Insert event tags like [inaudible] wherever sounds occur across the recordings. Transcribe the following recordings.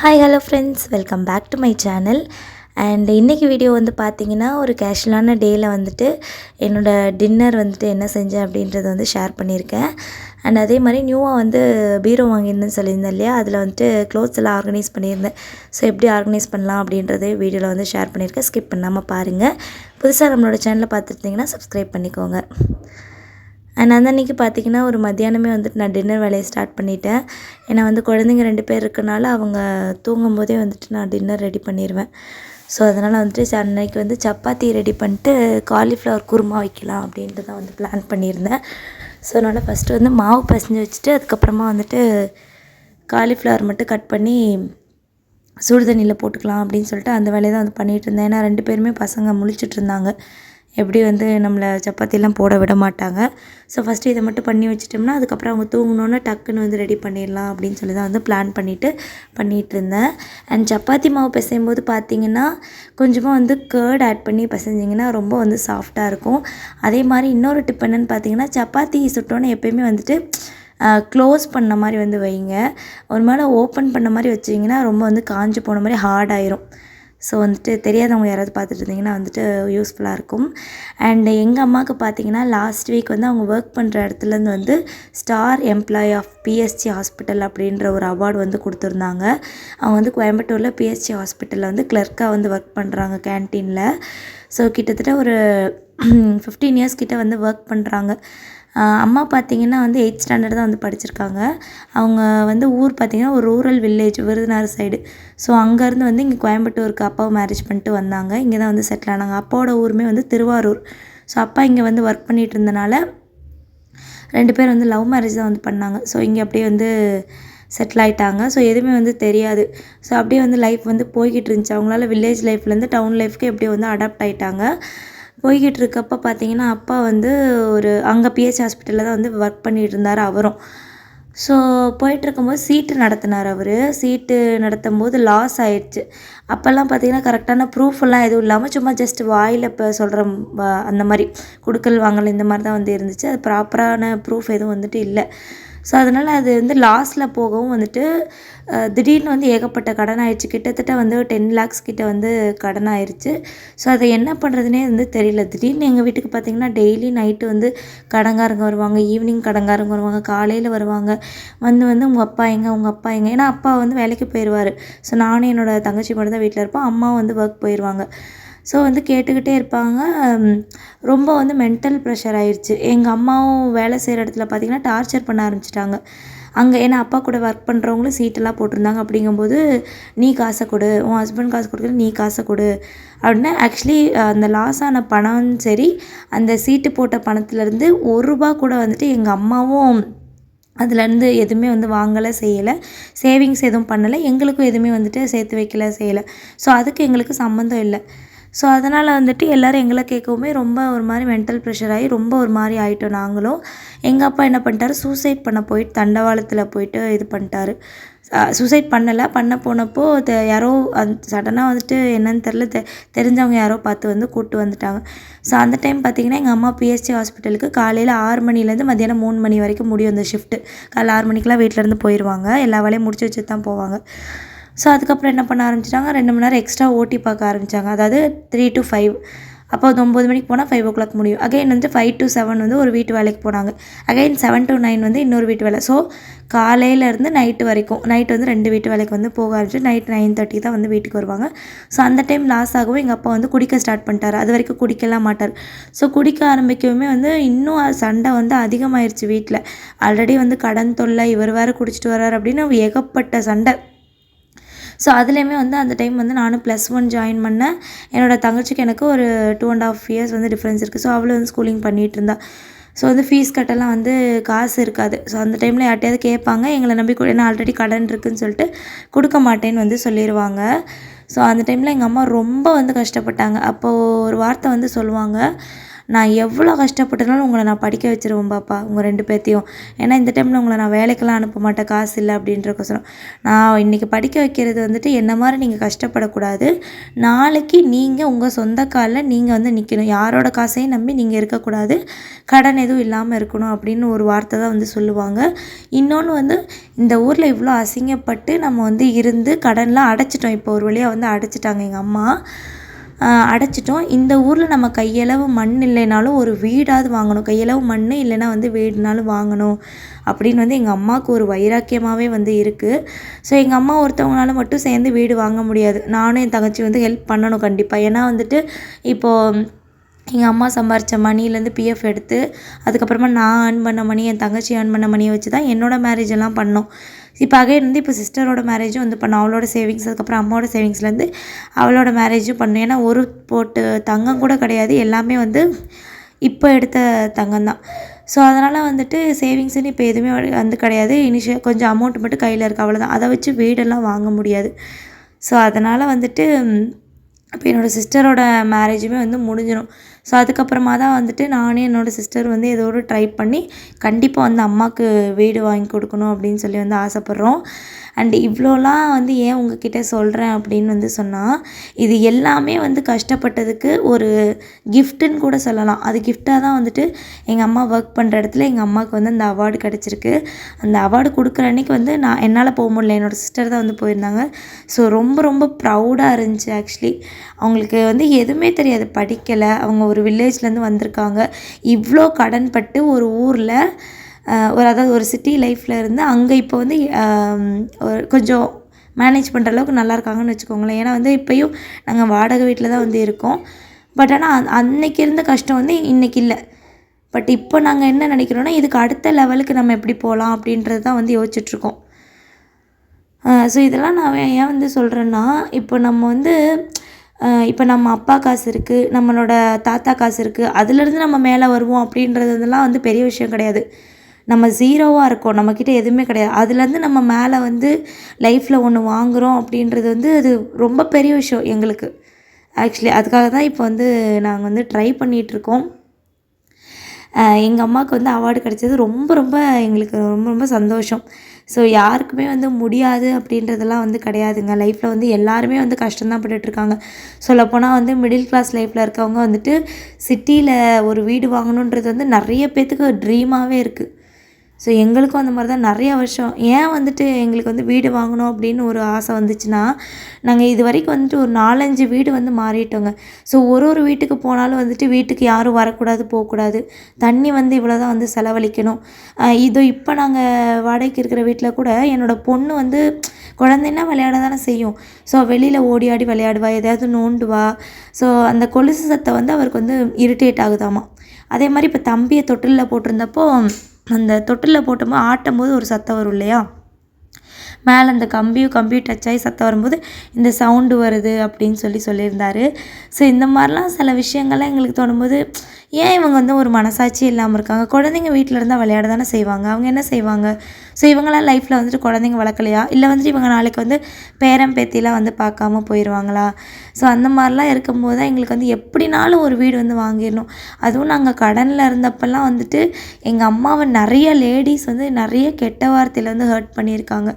Hi hello friends welcome back to my channel and இன்றைக்கி video வந்து பார்த்தீங்கன்னா ஒரு கேஷுவலான டேயில் வந்துட்டு என்னோடய டின்னர் வந்துட்டு என்ன செஞ்சேன் அப்படின்றத வந்து ஷேர் பண்ணியிருக்கேன். அண்ட் அதே மாதிரி நியூவாக வந்து பீரோ வாங்கியிருந்தேன்னு சொல்லியிருந்தேன் இல்லையா? அதில் வந்துட்டு க்ளோத்ஸ் எல்லாம் ஆர்கனைஸ் பண்ணியிருந்தேன். ஸோ எப்படி ஆர்கனைஸ் பண்ணலாம் அப்படின்றத வீடியோவில் வந்து ஷேர் பண்ணியிருக்கேன். ஸ்கிப் பண்ணாமல் பாருங்கள் புதுசாக நம்மளோட சேனலை பார்த்துருந்தீங்கன்னா சப்ஸ்கிரைப் பண்ணிக்கோங்க. அண்ட் அந்த அன்றைக்கி பார்த்தீங்கன்னா ஒரு மத்தியானமே வந்துட்டு நான் டின்னர் வேலையை ஸ்டார்ட் பண்ணிட்டேன். ஏன்னா வந்து குழந்தைங்க ரெண்டு பேர் இருக்கனால அவங்க தூங்கும் போதே வந்துட்டு நான் டின்னர் ரெடி பண்ணிடுவேன் ஸோ அதனால் வந்துட்டு ச- அன்னைக்கு வந்து சப்பாத்தி ரெடி பண்ணிட்டு காலிஃப்ளவர் குருமா வைக்கலாம் அப்படின்ட்டு தான் வந்து பிளான் பண்ணியிருந்தேன். ஸோ அதனால் ஃபஸ்ட்டு வந்து மாவு பசஞ்சு வச்சுட்டு அதுக்கப்புறமா வந்துட்டு காலிஃப்ளவர் மட்டும் கட் பண்ணி சுடு தண்ணியில் போட்டுக்கலாம் அப்படின்னு சொல்லிட்டு அந்த வேலையை தான் வந்து பண்ணிகிட்டு இருந்தேன். ஏன்னா ரெண்டு பேருமே பசங்க முழிச்சிட்டு இருந்தாங்க. எப்படி வந்து நம்மளை சப்பாத்திலாம் போட விட மாட்டாங்க. ஸோ ஃபஸ்ட்டு இதை மட்டும் பண்ணி வச்சிட்டோம்னா அதுக்கப்புறம் அவங்க தூங்கினோன்னே டக்குன்னு வந்து ரெடி பண்ணிடலாம் அப்படின்னு சொல்லி தான் வந்து பிளான் பண்ணிவிட்டு பண்ணிகிட்டு இருந்தேன். அண்ட் சப்பாத்தி மாவு பிசையும் போது பார்த்தீங்கன்னா கொஞ்சமாக வந்து கேர்ட் ஆட் பண்ணி பிசைஞ்சிங்கன்னா ரொம்ப வந்து சாஃப்டாக இருக்கும். அதே மாதிரி இன்னொரு டிப் என்னன்னு பார்த்தீங்கன்னா சப்பாத்தி சுட்டோன்னே எப்பயுமே வந்துட்டு க்ளோஸ் பண்ண மாதிரி வந்து வைங்க. ஒரு மேலே ஓப்பன் பண்ண மாதிரி வச்சிங்கன்னா ரொம்ப வந்து காஞ்சு போன மாதிரி ஹார்ட் ஆயிரும். ஸோ வந்துட்டு தெரியாதவங்க யாராவது பார்த்துட்டு இருந்தீங்கன்னா வந்துட்டு யூஸ்ஃபுல்லாக இருக்கும். அண்ட் எங்கள் அம்மாவுக்கு பார்த்தீங்கன்னா லாஸ்ட் வீக் வந்து அவங்க ஒர்க் பண்ணுற இடத்துலேருந்து வந்து star employee of PSC hospital அப்படின்ற ஒரு அவார்டு வந்து கொடுத்துருந்தாங்க. அவங்க வந்து கோயம்புத்தூரில் பிஎஸ்சி ஹாஸ்பிட்டலில் வந்து கிளர்க்காக வந்து ஒர்க் பண்ணுறாங்க கேன்டீனில் ஸோ கிட்டத்தட்ட ஒரு [clears throat] ஃபிஃப்டீன் இயர்ஸ் கிட்ட வந்து ஒர்க் பண்ணுறாங்க அம்மா பார்த்திங்கன்னா வந்து எயிட் ஸ்டாண்டர்ட் தான் வந்து படிச்சிருக்காங்க. அவங்க வந்து ஊர் பார்த்திங்கன்னா ஒரு rural village Virudhunagar side so அங்கேருந்து வந்து இங்கே கோயம்புத்தூருக்கு அப்பாவை மேரேஜ் பண்ணிட்டு வந்தாங்க. இங்கே தான் வந்து செட்டில் ஆனாங்க. அப்பாவோட ஊருமே வந்து திருவாரூர். ஸோ அப்பா இங்கே வந்து ஒர்க் பண்ணிட்டு இருந்தனால ரெண்டு பேர் வந்து லவ் மேரேஜ் தான் வந்து பண்ணாங்க. ஸோ இங்கே அப்படியே வந்து செட்டில் ஆகிட்டாங்க ஸோ எதுவுமே வந்து தெரியாது. ஸோ அப்படியே வந்து லைஃப் வந்து போய்கிட்டு இருந்துச்சு. அவங்களால வில்லேஜ் லைஃப்லேருந்து டவுன் லைஃப்க்கு எப்படி வந்து அடாப்ட் ஆகிட்டாங்க போய்கிட்டு இருக்கப்போ பார்த்தீங்கன்னா அப்பா வந்து ஒரு அங்கே பிஹெச் ஹாஸ்பிட்டலில் தான் வந்து ஒர்க் பண்ணிகிட்டு இருந்தார் அவரும். ஸோ போயிட்டுருக்கும்போது சீட்டு நடத்தினார் அவர். சீட்டு நடத்தும் போது லாஸ் ஆயிடுச்சு. அப்போல்லாம் பார்த்தீங்கன்னா கரெக்டான ப்ரூஃப் எல்லாம் எதுவும் இல்லாமல் சும்மா ஜஸ்ட் வாயில் இப்போ சொல்கிற அந்த மாதிரி கொடுக்கல் வாங்கல் இந்த மாதிரி தான் வந்து இருந்துச்சு. அது ப்ராப்பரான ப்ரூஃப் எதுவும் வந்துட்டு இல்லை. ஸோ அதனால் அது வந்து லாஸில் போகவும் வந்துட்டு திடீர்னு வந்து ஏகப்பட்ட கடன் ஆயிடுச்சு. கிட்டத்தட்ட வந்து டென் லேக்ஸ் கிட்ட வந்து கடன் ஆயிடுச்சு ஸோ அதை என்ன பண்ணுறதுனே வந்து தெரியல. திடீர்னு எங்கள் வீட்டுக்கு பார்த்தீங்கன்னா டெய்லி நைட்டு வந்து கடங்காரங்க வருவாங்க. ஈவினிங் கடங்காரங்க வருவாங்க. காலையில் வருவாங்க. வந்து வந்து உங்கள் அப்பா எங்கே உங்கள் அப்பா எங்கே? ஏன்னா அப்பா வந்து வேலைக்கு போயிடுவார் ஸோ நானும் என்னோட தங்கச்சி மட்டும் தான் வீட்டில் இருப்போம். அம்மா வந்து ஒர்க் போயிடுவாங்க ஸோ வந்து கேட்டுக்கிட்டே இருப்பாங்க. ரொம்ப வந்து மென்டல் ப்ரெஷர் ஆயிடுச்சு எங்கள் அம்மாவும் வேலை செய்கிற இடத்துல பார்த்தீங்கன்னா டார்ச்சர் பண்ண ஆரம்பிச்சிட்டாங்க. அங்கே ஏன்னா அப்பா கூட ஒர்க் பண்ணுறவங்களும் சீட்டெல்லாம் போட்டிருந்தாங்க. அப்படிங்கும்போது நீ காசை கொடு. உன் ஹஸ்பண்ட் காசு கொடுக்கல. நீ காசை கொடு. அப்படின்னா ஆக்சுவலி அந்த லாஸ் ஆன பணம் சரி அந்த சீட்டு போட்ட பணத்துலேருந்து ஒரு ரூபா கூட வந்துட்டு எங்கள் அம்மாவும் அதுலேருந்து எதுவுமே வந்து வாங்கலை செய்யலை. சேவிங்ஸ் எதுவும் பண்ணலை. எங்களுக்கும் எதுவுமே வந்துட்டு சேர்த்து வைக்கல செய்யலை. ஸோ அதுக்கு எங்களுக்கு சம்மந்தம் இல்லை. ஸோ அதனால் வந்துட்டு எல்லோரும் எங்களை கேட்கவுமே ரொம்ப ஒரு மாதிரி மென்டல் ப்ரெஷர் ஆகி ரொம்ப ஒரு மாதிரி ஆகிட்டோம் நாங்களும். எங்கள் அப்பா என்ன பண்ணிட்டாரு? சூசைட் பண்ண போயிட்டு தண்டவாளத்தில் போயிட்டு இது பண்ணிட்டாரு. சூசைட் பண்ணலை. பண்ண போனப்போ தெ- யாரோ அந் சடனாக வந்துட்டு என்னன்னு தெரில தெ தெரிஞ்சவங்க யாரோ பார்த்து வந்து கூப்பிட்டு வந்துட்டாங்க. ஸோ அந்த டைம் பார்த்திங்கன்னா எங்கள் அம்மா பிஎஸ்சி ஹாஸ்பிட்டலுக்கு காலையில் ஆறு மணிலேருந்து மத்தியானம் மூணு மணி வரைக்கும் முடியும் அந்த ஷிஃப்ட்டு காலைல ஆறு மணிக்கெலாம் வீட்டிலேருந்து போயிடுவாங்க எல்லா வேலையும் முடிச்சு வச்சு தான் போவாங்க. ஸோ அதுக்கப்புறம் என்ன பண்ண ஆரம்பிச்சிட்டாங்க? ரெண்டு மணி நேரம் எக்ஸ்ட்ரா ஓட்டி பார்க்க ஆரம்பித்தாங்க அதாவது த்ரீ டு ஃபைவ் அப்போ அது ஒம்பது மணிக்கு போனால் ஃபைவ் ஓ கிளாக் முடியும். அகைன் வந்து ஃபைவ் டு செவன் வந்து ஒரு வீட்டு வேலைக்கு போனாங்க. அகைன் செவன் டு நைன் வந்து இன்னொரு வீட்டு வேலை. ஸோ காலையிலேருந்து நைட்டு வரைக்கும் நைட்டு வந்து ரெண்டு வீட்டு வேலைக்கு வந்து போக ஆரம்பிச்சு நைட் நைன் தேர்ட்டி தான் வந்து வீட்டுக்கு வருவாங்க. ஸோ அந்த டைம் லாஸ் ஆகவும் எங்கள் அப்பா வந்து குடிக்க ஸ்டார்ட் பண்ணிட்டார். அது வரைக்கும் குடிக்கலாம் மாட்டார். ஸோ குடிக்க ஆரம்பிக்கவுமே வந்து இன்னும் சண்டை வந்து அதிகமாயிருச்சு வீட்டில் ஆல்ரெடி வந்து கடன் தொல்லை இவர் வேறு குடிச்சிட்டு வர்றார் அப்படின்னு ஏகப்பட்ட சண்டை. ஸோ அதுலேயுமே வந்து அந்த டைம் வந்து நானும் ப்ளஸ் ஒன் ஜாயின் பண்ணேன். என்னோட தங்கச்சிக்கு எனக்கு ஒரு டூ அண்ட் ஆஃப் இயர்ஸ் வந்து டிஃப்ரென்ஸ் இருக்குது ஸோ அவளும் வந்து ஸ்கூலிங் பண்ணிகிட்டு இருந்தா. ஸோ வந்து ஃபீஸ் கட்டெல்லாம் வந்து காசு இருக்காது. ஸோ அந்த டைமில் யார்ட்டையாவது கேட்பாங்க. எங்களை நம்பி ஏன்னா ஆல்ரெடி கடன் இருக்குன்னு சொல்லிட்டு கொடுக்க மாட்டேன்னு வந்து சொல்லிடுவாங்க ஸோ அந்த டைமில் எங்கள் அம்மா ரொம்ப வந்து கஷ்டப்பட்டாங்க. அப்போது ஒரு வார்த்தை வந்து சொல்லுவாங்க. நான் எவ்வளோ கஷ்டப்பட்டனாலும் உங்களை நான் படிக்க வச்சிருவேன் பாப்பா உங்கள் ரெண்டு பேர்த்தையும் ஏன்னா இந்த டைமில் உங்களை நான் வேலைக்கெல்லாம் அனுப்ப மாட்டேன் காசு இல்லை அப்படின்றக்கோசரம் நான் இன்றைக்கி படிக்க வைக்கிறது வந்துட்டு என்ன மாதிரி நீங்கள் கஷ்டப்படக்கூடாது. நாளைக்கு நீங்கள் உங்கள் சொந்த காலில் நீங்கள் வந்து நிற்கணும் யாரோட காசையும் நம்பி நீங்கள் இருக்கக்கூடாது. கடன் எதுவும் இல்லாமல் இருக்கணும் அப்படின்னு ஒரு வார்த்தை தான் வந்து சொல்லுவாங்க. இன்னொன்று வந்து இந்த ஊரில் இவ்வளோ அசிங்கப்பட்டு நம்ம வந்து இருந்து கடன்லாம் அடைச்சிட்டோம். இப்போ ஒரு வழியாக வந்து அடைச்சிட்டாங்க எங்கள் அம்மா. அடைச்சிட்டோம். இந்த ஊரில் நம்ம கையளவு மண் இல்லைனாலும் ஒரு வீடாவது வாங்கணும். கையளவு மண் இல்லைன்னா வந்து வீடுனாலும் வாங்கணும். அப்படின்னு வந்து எங்கள் அம்மாவுக்கு ஒரு வைராக்கியமாகவே வந்து இருக்குது ஸோ எங்கள் அம்மா ஒருத்தவங்களால மட்டும் சேர்ந்து வீடு வாங்க முடியாது. நானும் என் தங்கச்சி வந்து ஹெல்ப் பண்ணணும் கண்டிப்பாக ஏன்னா வந்துட்டு இப்போது எங்கள் அம்மா சம்பாரித்த மணிலேருந்து பிஎஃப் எடுத்து அதுக்கப்புறமா நான் ஏர்ன் பண்ண மணி என் தங்கச்சி ஏர்ன் பண்ண மணியை வச்சு தான் என்னோடய மேரேஜ் எல்லாம் பண்ணோம். இப்போ அகைன் வந்து இப்போ சிஸ்டரோட மேரேஜும் வந்து பண்ணோம். அவளோட சேவிங்ஸ் அதுக்கப்புறம் அம்மாவோட சேவிங்ஸ்லேருந்து அவளோட மேரேஜும் பண்ணோம். ஏன்னா ஒரு போட்டு தங்கம் கூட கிடையாது. எல்லாமே வந்து இப்போ எடுத்த தங்கம் தான். ஸோ அதனால் வந்துட்டு சேவிங்ஸ்னு இப்போ எதுவுமே வந்து கிடையாது. இனிஷியல் கொஞ்சம் அமௌண்ட் மட்டும் கையில் இருக்குது அவ்வளோதான் அதை வச்சு வீடெல்லாம் வாங்க முடியாது. ஸோ அதனால் வந்துட்டு இப்போ என்னோடய சிஸ்டரோட மேரேஜுமே வந்து முடிஞ்சிடும் ஸோ அதுக்கப்புறமா தான் வந்துட்டு நானே என்னோடய சிஸ்டர் வந்து ஏதோ ஒரு ட்ரை பண்ணி கண்டிப்பாக வந்து அம்மாவுக்கு வீடு வாங்கி கொடுக்கணும் அப்படின்னு சொல்லி வந்து ஆசைப்பட்றோம். அண்ட் இவ்வளோலாம் வந்து ஏன் உங்ககிட்ட சொல்கிறேன் அப்படின்னு வந்து சொன்னால் இது எல்லாமே வந்து கஷ்டப்பட்டதுக்கு ஒரு கிஃப்ட்டுன்னு கூட சொல்லலாம். அது கிஃப்டாக தான் வந்துட்டு எங்கள் அம்மா ஒர்க் பண்ணுற இடத்துல எங்கள் அம்மாவுக்கு வந்து அந்த அவார்டு கிடச்சிருக்கு. அந்த அவார்டு கொடுக்குற அன்னைக்கு வந்து நான் என்னால் போக முடியல. என்னோடய சிஸ்டர் தான் வந்து போயிருந்தாங்க. ஸோ ரொம்ப ரொம்ப ப்ரௌடாக இருந்துச்சு ஆக்சுவலி அவங்களுக்கு வந்து எதுவுமே தெரியாது. படிக்கலை. அவங்க ஒரு வில்லேஜ்லேருந்து வந்திருக்காங்க. இவ்வளோ கடன்பட்டு ஒரு ஊரில் ஒரு அதாவது ஒரு சிட்டி லைஃப்பில் இருந்து அங்கே இப்போ வந்து ஒரு கொஞ்சம் மேனேஜ் பண்ணுற அளவுக்கு நல்லா இருக்காங்கன்னு வச்சுக்கோங்களேன். ஏன்னா வந்து இப்போயும் நாங்கள் வாடகை வீட்டில் தான் வந்து இருக்கோம். பட் ஆனால் அன்னைக்கு இருந்த கஷ்டம் வந்து இன்றைக்கி இல்லை. பட் இப்போ நாங்கள் என்ன நினைக்கிறோன்னா இதுக்கு அடுத்த லெவலுக்கு நம்ம எப்படி போகலாம் அப்படின்றது தான் வந்து யோசிச்சுட்ருக்கோம். ஸோ இதெல்லாம் நான் ஏன் வந்து சொல்கிறேன்னா இப்போ நம்ம வந்து இப்போ நம்ம அப்பா காசு இருக்குது நம்மளோட தாத்தா காசு இருக்குது அதுலேருந்து நம்ம மேலே வருவோம் அப்படின்றதுலாம் வந்து பெரிய விஷயம் கிடையாது. நம்ம ஜீரோவாக இருக்கோம். நம்மக்கிட்ட எதுவுமே கிடையாது. அதுலேருந்து நம்ம மேலே வந்து லைஃப்பில் ஒன்று வாங்குகிறோம் அப்படின்றது வந்து அது ரொம்ப பெரிய விஷயம் எங்களுக்கு. ஆக்சுவலி அதுக்காக தான் இப்போ வந்து நாங்கள் வந்து ட்ரை பண்ணிகிட்ருக்கோம் எங்கள் அம்மாவுக்கு வந்து அவார்டு கிடைச்சது ரொம்ப ரொம்ப எங்களுக்கு ரொம்ப ரொம்ப சந்தோஷம். ஸோ யாருக்குமே வந்து முடியாது அப்படின்றதெல்லாம் வந்து கிடையாதுங்க. லைஃப்பில் வந்து எல்லாருமே வந்து கஷ்டம்தான் பட்டுட்ருக்காங்க. சொல்லப்போனால் வந்து மிடில் கிளாஸ் லைஃப்பில் இருக்கவங்க வந்துட்டு சிட்டியில் ஒரு வீடு வாங்கணுன்றது வந்து நிறைய பேர்த்துக்கு ட்ரீமாகவே இருக்குது ஸோ எங்களுக்கும் அந்த மாதிரி தான் நிறைய வருஷம். ஏன் வந்துட்டு எங்களுக்கு வந்து வீடு வாங்கணும் அப்படின்னு ஒரு ஆசை வந்துச்சுன்னா நாங்கள் இது வரைக்கும் வந்துட்டு ஒரு நாலஞ்சு வீடு வந்து மாறிட்டோங்க. ஸோ ஒரு ஒரு வீட்டுக்கு போனாலும் வந்துட்டு வீட்டுக்கு யாரும் வரக்கூடாது போகக்கூடாது. தண்ணி வந்து இவ்வளோ தான் வந்து செலவழிக்கணும். இதோ இப்போ நாங்கள் வாடகைக்கு இருக்கிற வீட்டில் கூட என்னோடய பொண்ணு வந்து குழந்தைன்னா விளையாட தானே செய்யும். ஸோ வெளியில் ஓடி ஆடி விளையாடுவா எதாவது நோண்டுவா. ஸோ அந்த கொலுசு சத்தம் வந்து அவருக்கு வந்து இரிட்டேட் ஆகுதாமா. அதே மாதிரி இப்போ தம்பியை தொட்டிலில் போட்டிருந்தப்போ அந்த தொட்டிலில் போட்டோமோ ஆட்டும் போது ஒரு சத்தம் வரும் இல்லையா? மேலே அந்த கம்பியும் கம்பியும் டச் ஆகி சத்தம் வரும்போது இந்த சவுண்டு வருது அப்படின்னு சொல்லி சொல்லியிருந்தார். ஸோ இந்த மாதிரிலாம் சில விஷயங்கள்லாம் எங்களுக்கு தோணும்போது ஏன் இவங்க வந்து ஒரு மனசாட்சி இல்லாமல் இருக்காங்க? குழந்தைங்க வீட்டில் இருந்தால் விளையாட தானே செய்வாங்க. அவங்க என்ன செய்வாங்க? ஸோ இவங்களாம் லைஃப்பில் வந்துட்டு குழந்தைங்க வளர்க்கலையா? இல்லை வந்துட்டு இவங்க நாளைக்கு வந்து பேரம் பேத்திலாம் வந்து பார்க்காம போயிடுவாங்களா? ஸோ அந்த மாதிரிலாம் இருக்கும்போது தான் எங்களுக்கு வந்து எப்படினாலும் ஒரு வீடு வந்து வாங்கிடணும். அதுவும் நாங்கள் கடனில் இருந்தப்பெல்லாம் வந்துட்டு எங்கள் அம்மாவை நிறைய லேடிஸ் வந்து நிறைய கெட்ட வார்த்தையில் வந்து ஹர்ட் பண்ணியிருக்காங்க.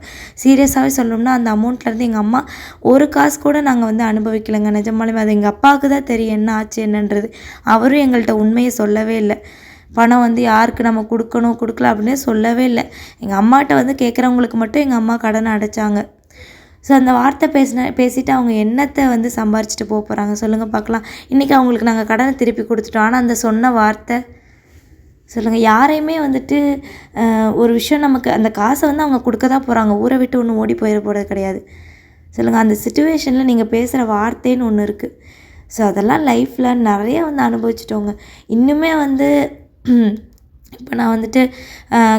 சீரியஸாகவே சொல்லணும்னா அந்த அமௌண்ட்லேருந்து எங்கள் அம்மா ஒரு காசு கூட நாங்கள் வந்து அனுபவிக்கலைங்க. நிஜமாலுமே அது எங்கள் அப்பாவுக்கு தான் தெரியும் என்ன ஆச்சு என்னன்றது. அவரும் எங்கள்கிட்ட உண்மையை சொல்லவே இல்லை. பணம் வந்து யாருக்கு நம்ம கொடுக்கணும் கொடுக்கல அப்படின்னு சொல்லவே இல்லை. எங்கள் அம்மாட்ட வந்து கேட்குறவங்களுக்கு மட்டும் எங்கள் அம்மா கடனை அடைச்சாங்க. ஸோ அந்த வார்த்தை பேசின பேசிவிட்டு அவங்க என்னத்தை வந்து சம்பாரிச்சிட்டு போக போகிறாங்க சொல்லுங்கள் பார்க்கலாம். இன்றைக்கி அவங்களுக்கு நாங்கள் கடனை திருப்பி கொடுத்துட்டோம். ஆனால் அந்த சொன்ன வார்த்தை சொல்லுங்கள் யாரையுமே வந்துட்டு ஒரு விஷயம் நமக்கு அந்த காசை வந்து அவங்க கொடுக்க தான் போகிறாங்க ஊரை விட்டு ஒன்றும் ஓடி போயிட போகிறது கிடையாது. சொல்லுங்கள் அந்த சுச்சுவேஷனில் நீங்கள் பேசுகிற வார்த்தைன்னு ஒன்று இருக்குது ஸோ அதெல்லாம் லைஃப்பில் நிறைய வந்து அனுபவிச்சிட்டோங்க. இன்னுமே வந்து இப்போ நான் வந்துட்டு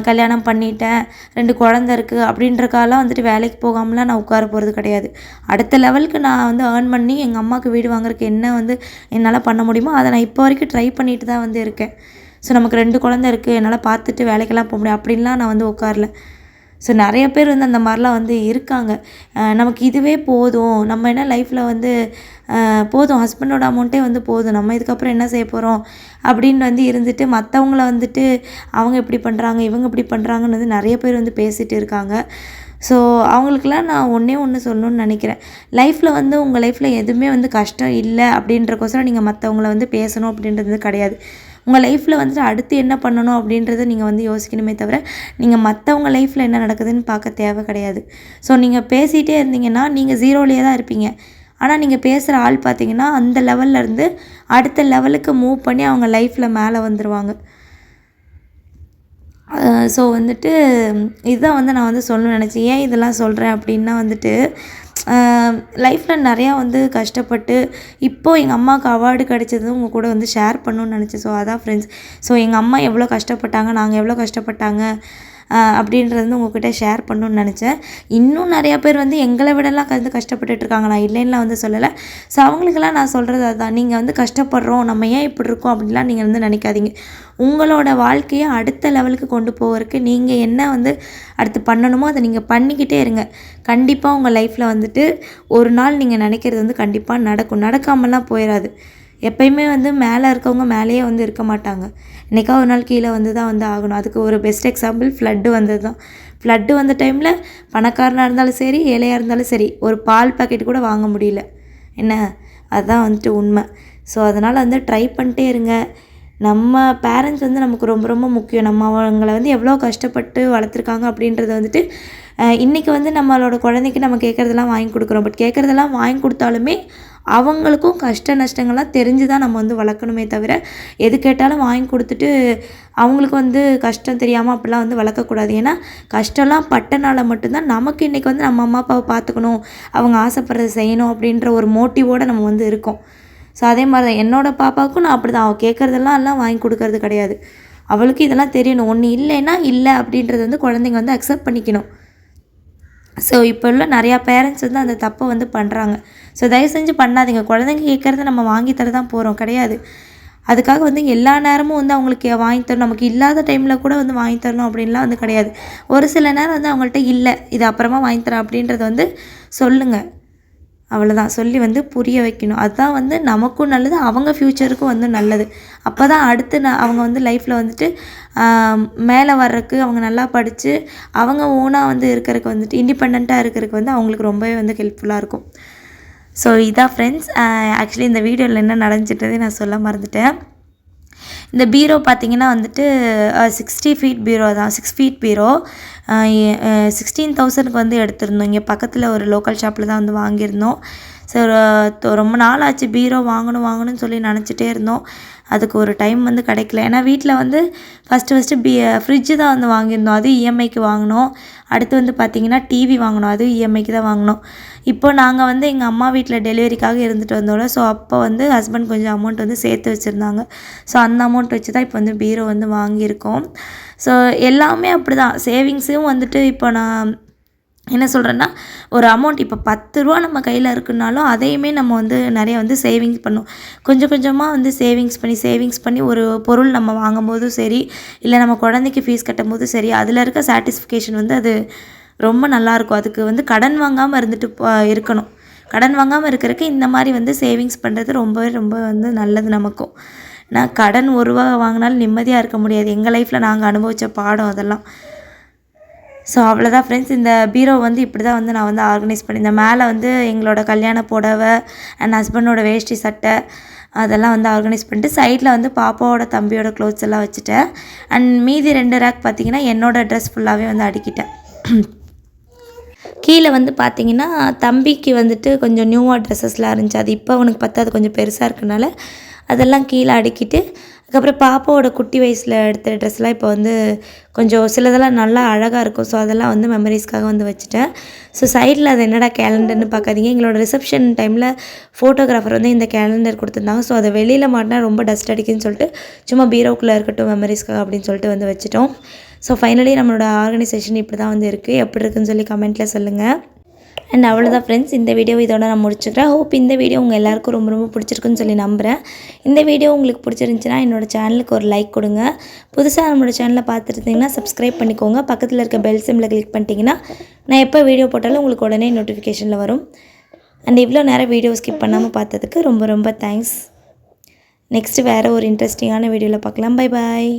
கல்யாணம் பண்ணிட்டேன் ரெண்டு குழந்த இருக்குது அப்படின்றக்காலாம் வந்துட்டு வேலைக்கு போகாமலாம் நான் உட்கார போகிறது கிடையாது. அடுத்த லெவலுக்கு நான் வந்து ஏர்ன் பண்ணி எங்கள் அம்மாவுக்கு வீடு வாங்குறதுக்கு என்ன வந்து என்னால் பண்ண முடியுமோ அதை நான் இப்போ வரைக்கும் ட்ரை பண்ணிட்டு தான் வந்து இருக்கேன். ஸோ நமக்கு ரெண்டு குழந்த இருக்குது என்னால் பார்த்துட்டு வேலைக்கெல்லாம் போக முடியும் அப்படின்லாம் நான் வந்து உட்காரல. ஸோ நிறைய பேர் வந்து அந்த மாதிரிலாம் வந்து இருக்காங்க. நமக்கு இதுவே போதும். நம்ம என்ன லைஃப்பில் வந்து போதும். ஹஸ்பண்டோட அமௌண்ட்டே வந்து போதும். நம்ம இதுக்கப்புறம் என்ன செய்ய போகிறோம் அப்படின்னு வந்து இருந்துட்டு மற்றவங்கள வந்துட்டு அவங்க இப்படி பண்ணுறாங்க இவங்க இப்படி பண்ணுறாங்கன்னு வந்து நிறைய பேர் வந்து பேசிகிட்டு இருக்காங்க. ஸோ அவங்களுக்கெல்லாம் நான் ஒன்றே ஒன்று சொல்லணும்னு நினைக்கிறேன். லைஃப்பில் வந்து உங்கள் லைஃப்பில் எதுவுமே வந்து கஷ்டம் இல்லை அப்படின்றக்கோசரம் நீங்கள் மற்றவங்கள வந்து பேசணும் அப்படின்றது கிடையாது. உங்கள் லைஃப்பில் வந்துட்டு அடுத்து என்ன பண்ணணும் அப்படின்றத நீங்கள் வந்து யோசிக்கணுமே தவிர நீங்கள் மற்றவங்க லைஃப்பில் என்ன நடக்குதுன்னு பார்க்க தேவை கிடையாது. ஸோ நீங்கள் பேசிகிட்டே இருந்தீங்கன்னா நீங்கள் ஜீரோலேயே தான் இருப்பீங்க. ஆனால் நீங்கள் பேசுகிற ஆள் பார்த்தீங்கன்னா அந்த லெவல்ல இருந்து அடுத்த லெவலுக்கு மூவ் பண்ணி அவங்க லைஃப்பில் மேலே வந்துடுவாங்க ஸோ வந்துட்டு இதுதான் வந்து நான் வந்து சொல்லணும்னு நினச்சேன். ஏன் இதெல்லாம் சொல்கிறேன் அப்படின்னா வந்துட்டு லைஃப்பில் நிறையா வந்து கஷ்டப்பட்டு இப்போது எங்கள் அம்மாவுக்கு அவார்டு கிடச்சதும் உங்கள் கூட வந்து ஷேர் பண்ணணும்னு நினச்சேன். ஸோ அதான் ஃப்ரெண்ட்ஸ் ஸோ எங்கள் அம்மா எவ்வளோ கஷ்டப்பட்டாங்க நாங்கள் எவ்வளோ கஷ்டப்பட்டாங்க? அப்படின்றது வந்து உங்ககிட்ட ஷேர் பண்ணணும்னு நினச்சேன். இன்னும் நிறையா பேர் வந்து எங்களை விடலாம் வந்து கஷ்டப்பட்டுட்டு இருக்காங்க. நான் இல்லைன்னா வந்து சொல்லலை. ஸோ அவங்களுக்கெல்லாம் நான் சொல்கிறது அதுதான். நீங்கள் வந்து கஷ்டப்படுறோம். நம்ம ஏன் இப்படி இருக்கோம் அப்படின்லாம் நீங்கள் வந்து நினைக்காதீங்க. உங்களோட வாழ்க்கையை அடுத்த லெவலுக்கு கொண்டு போகிறதுக்கு நீங்கள் என்ன வந்து அடுத்து பண்ணணுமோ அதை நீங்கள் பண்ணிக்கிட்டே இருங்க. கண்டிப்பாக உங்கள் லைஃப்பில் வந்துட்டு ஒரு நாள் நீங்கள் நினைக்கிறது வந்து கண்டிப்பாக நடக்கும். நடக்காமலாம் போயிடாது எப்பயுமே வந்து மேலே இருக்கவங்க மேலேயே வந்து இருக்க மாட்டாங்க. என்றைக்கா ஒரு நாள் கீழே வந்து தான் வந்து ஆகணும். அதுக்கு ஒரு பெஸ்ட் எக்ஸாம்பிள் ஃப்ளட்டு வந்தது தான் ஃப்ளட்டு வந்த டைமில் பணக்காரனாக இருந்தாலும் சரி ஏழையாக இருந்தாலும் சரி ஒரு பால் பாக்கெட் கூட வாங்க முடியல. என்ன? அதுதான் வந்துட்டு உண்மை. ஸோ அதனால் வந்து ட்ரை பண்ணிட்டே இருங்க. நம்ம பேரண்ட்ஸ் வந்து நமக்கு ரொம்ப ரொம்ப முக்கியம். நம்ம அவங்கள வந்து எவ்வளோ கஷ்டப்பட்டு வளர்த்துருக்காங்க அப்படின்றத வந்துட்டு இன்றைக்கி வந்து நம்மளோட குழந்தைக்கு நம்ம கேட்குறதெல்லாம் வாங்கி கொடுக்குறோம். பட் கேட்குறதெல்லாம் வாங்கி கொடுத்தாலுமே அவங்களுக்கும் கஷ்ட நஷ்டங்கள்லாம் தெரிஞ்சு தான் நம்ம வந்து வளர்க்கணுமே தவிர எது கேட்டாலும் வாங்கி கொடுத்துட்டு அவங்களுக்கு வந்து கஷ்டம் தெரியாமல் அப்படிலாம் வந்து வளர்க்கக்கூடாது. ஏன்னா கஷ்டம்லாம் பட்டனால மட்டும்தான் நமக்கு இன்றைக்கி வந்து நம்ம அம்மா அப்பாவை பார்த்துக்கணும் அவங்க ஆசைப்படுறதை செய்யணும் அப்படின்ற ஒரு மோட்டிவோடு நம்ம வந்து இருக்கோம். ஸோ அதே மாதிரி தான் என்னோடய பாப்பாவுக்கும் நான் அப்படி தான் அவள் கேட்குறதெல்லாம் எல்லாம் வாங்கி கொடுக்கறது கிடையாது. அவளுக்கு இதெல்லாம் தெரியணும். ஒன்று இல்லைன்னா இல்லை அப்படின்றது வந்து குழந்தைங்க வந்து அக்செப்ட் பண்ணிக்கணும். ஸோ இப்போ உள்ள நிறையா பேரண்ட்ஸ் வந்து அந்த தப்பை வந்து பண்ணுறாங்க ஸோ தயவு செஞ்சு பண்ணாதீங்க. குழந்தைங்க கேட்குறத நம்ம வாங்கி தர தான் போகிறோம் கிடையாது. அதுக்காக வந்து எல்லா நேரமும் வந்து அவங்களுக்கு வாங்கி தரணும். நமக்கு இல்லாத டைமில் கூட வந்து வாங்கி தரணும் அப்படின்லாம் வந்து கிடையாது. ஒரு சில நேரம் வந்து அவங்கள்ட்ட இல்லை இது அப்புறமா வாங்கி தரேன் அப்படின்றத வந்து சொல்லுங்கள் அவ்வளோதான் சொல்லி வந்து புரிய வைக்கணும். அதுதான் வந்து நமக்கும் நல்லது அவங்க ஃப்யூச்சருக்கும் வந்து நல்லது. அப்போ தான் அடுத்து நான் அவங்க வந்து லைஃப்பில் வந்துட்டு மேலே வர்றதுக்கு அவங்க நல்லா படித்து அவங்க ஓனாக வந்து இருக்கிறதுக்கு வந்துட்டு இண்டிபெண்ட்டாக இருக்கிறதுக்கு வந்து அவங்களுக்கு ரொம்பவே வந்து ஹெல்ப்ஃபுல்லாக இருக்கும். ஸோ இதான் ஃப்ரெண்ட்ஸ் ஆக்சுவலி இந்த வீடியோவில் என்ன நடந்துச்சிட்டதே நான் சொல்ல மறந்துட்டேன். இந்த பீரோ பார்த்தீங்கன்னா வந்துட்டு சிக்ஸ்டி ஃபீட் பீரோ தான். சிக்ஸ் ஃபீட் பீரோ. சிக்ஸ்டீன் தௌசண்ட்க்கு வந்து எடுத்திருந்தோம். இங்கே பக்கத்தில் ஒரு லோக்கல் ஷாப்பில் தான் வந்து வாங்கியிருந்தோம். ஸோ ரொம்ப நாள் ஆச்சு பீரோ வாங்கணும் வாங்கணும்னு சொல்லி நினச்சிட்டே இருந்தோம். அதுக்கு ஒரு டைம் வந்து கிடைக்கல. ஏன்னா வீட்டில் வந்து ஃபஸ்ட்டு ஃபஸ்ட்டு பி ஃப்ரிட்ஜு தான் வந்து வாங்கியிருந்தோம். அது இஎம்ஐக்கு வாங்கினோம். அடுத்து வந்து பார்த்திங்கன்னா டிவி வாங்கினோம். அதுவும் இஎம்ஐக்கு தான் வாங்கினோம். இப்போ நாங்கள் வந்து எங்கள் அம்மா வீட்டில் டெலிவரிக்காக இருந்துட்டு வந்தோட ஸோ அப்போ வந்து ஹஸ்பண்ட் கொஞ்சம் அமௌண்ட் வந்து சேர்த்து வச்சுருந்தாங்க. ஸோ அந்த அமௌண்ட் வச்சு தான் இப்போ வந்து பீரோ வந்து வாங்கியிருக்கோம். ஸோ எல்லாமே அப்படி தான் சேவிங்ஸும் வந்துட்டு இப்போ நான் என்ன சொல்கிறேன்னா ஒரு அமௌண்ட் இப்போ பத்து ரூபா நம்ம கையில் இருக்குனாலும் அதையுமே நம்ம வந்து நிறைய வந்து சேவிங்ஸ் பண்ணும். கொஞ்சம் கொஞ்சமாக வந்து சேவிங்ஸ் பண்ணி சேவிங்ஸ் பண்ணி ஒரு பொருள் நம்ம வாங்கும்போதும் சரி இல்லை நம்ம குழந்தைக்கு ஃபீஸ் கட்டும் போதும் சரி அதில் இருக்க சாட்டிஸ்ஃபிகேஷன் வந்து அது ரொம்ப நல்லாயிருக்கும் அதுக்கு வந்து கடன் வாங்காமல் இருந்துட்டு இருக்கணும். கடன் வாங்காமல் இருக்கிறதுக்கு இந்த மாதிரி வந்து சேவிங்ஸ் பண்ணுறது ரொம்பவே ரொம்ப வந்து நல்லது நமக்கும். நான் கடன் ஒரு ரூபா வாங்கினாலும் நிம்மதியாக இருக்க முடியாது. எங்கள் லைஃப்பில் நாங்கள் அனுபவித்த பாடம் அதெல்லாம். ஸோ அவ்வளோதான் ஃப்ரெண்ட்ஸ் இந்த பீரோ வந்து இப்படி தான் வந்து நான் வந்து ஆர்கனைஸ் பண்ணியிருந்தேன் மேலே வந்து எங்களோட கல்யாண புடவை அண்ட் ஹஸ்பண்டோட வேஷ்டி சட்டை அதெல்லாம் வந்து ஆர்கனைஸ் பண்ணிட்டு சைடில் வந்து பாப்பாவோட தம்பியோட க்ளோத்ஸ் எல்லாம் வச்சுட்டேன். அண்ட் மீதி ரெண்டு ரேக் பார்த்திங்கன்னா என்னோடய ட்ரெஸ் ஃபுல்லாகவே வந்து அடுக்கிட்டேன். கீழே வந்து பார்த்தீங்கன்னா தம்பிக்கு வந்துட்டு கொஞ்சம் நியூவாக ட்ரெஸ்ஸஸ்லாம் இருந்துச்சு. அது இப்போ அவனுக்கு பார்த்தா அது கொஞ்சம் பெருசாக இருக்கனால அதெல்லாம் கீழே அடுக்கிட்டு அதுக்கப்புறம் பாப்பாவோட குட்டி வயசில் எடுத்த ட்ரெஸ்லாம் இப்போ வந்து கொஞ்சம் சிலதெல்லாம் நல்லா அழகாக இருக்கும். ஸோ அதெல்லாம் வந்து மெமரிஸ்க்காக வந்து வச்சுட்டேன். ஸோ சைடில் அது என்னடா கேலண்டர்னு பார்க்காதீங்க எங்களோட ரிசப்ஷன் டைமில் ஃபோட்டோகிராஃபர் வந்து இந்த கேலண்டர் கொடுத்துருந்தாங்க. ஸோ அதை வெளியில் மாட்டினா ரொம்ப டஸ்ட் அடிக்குன்னு சொல்லிட்டு சும்மா பீரோக்குள்ளே இருக்கட்டும் மெமரிஸ்க்காக அப்படின்னு சொல்லிட்டு வந்து வச்சுட்டோம். ஸோ ஃபைனலி நம்மளோட ஆர்கனைசேஷன் இப்படி தான் வந்து இருக்குது எப்படி இருக்குன்னு சொல்லி கமெண்ட்டில் சொல்லுங்கள் அண்ட் அவ்வளோதான் ஃப்ரெண்ட்ஸ் இந்த வீடியோ இதோட நான் முடிச்சுக்கிறேன். ஹோப் இந்த வீடியோ உங்கள் எல்லாருக்கும் ரொம்ப ரொம்ப பிடிச்சிருக்குன்னு சொல்லி நம்புகிறேன் இந்த வீடியோ உங்களுக்கு பிடிச்சிருந்துச்சின்னா என்னோட சேனலுக்கு ஒரு லைக் கொடுங்க. புதுசாக நம்மளோட சேனலை பார்த்துருந்தீங்கன்னா சப்ஸ்கிரைப் பண்ணிக்கோங்க. பக்கத்தில் இருக்க பெல் சிம்மில் கிளிக் பண்ணிட்டீங்கன்னா நான் எப்போ வீடியோ போட்டாலும் உங்களுக்கு உடனே நோட்டிஃபிகேஷனில் வரும். அண்ட் இவ்வளோ நேரம் வீடியோ ஸ்கிப் பண்ணாமல் பார்த்ததுக்கு ரொம்ப ரொம்ப தேங்க்ஸ் நெக்ஸ்ட்டு வேறு ஒரு இன்ட்ரெஸ்டிங்கான வீடியோவில் பார்க்கலாம். Bye bye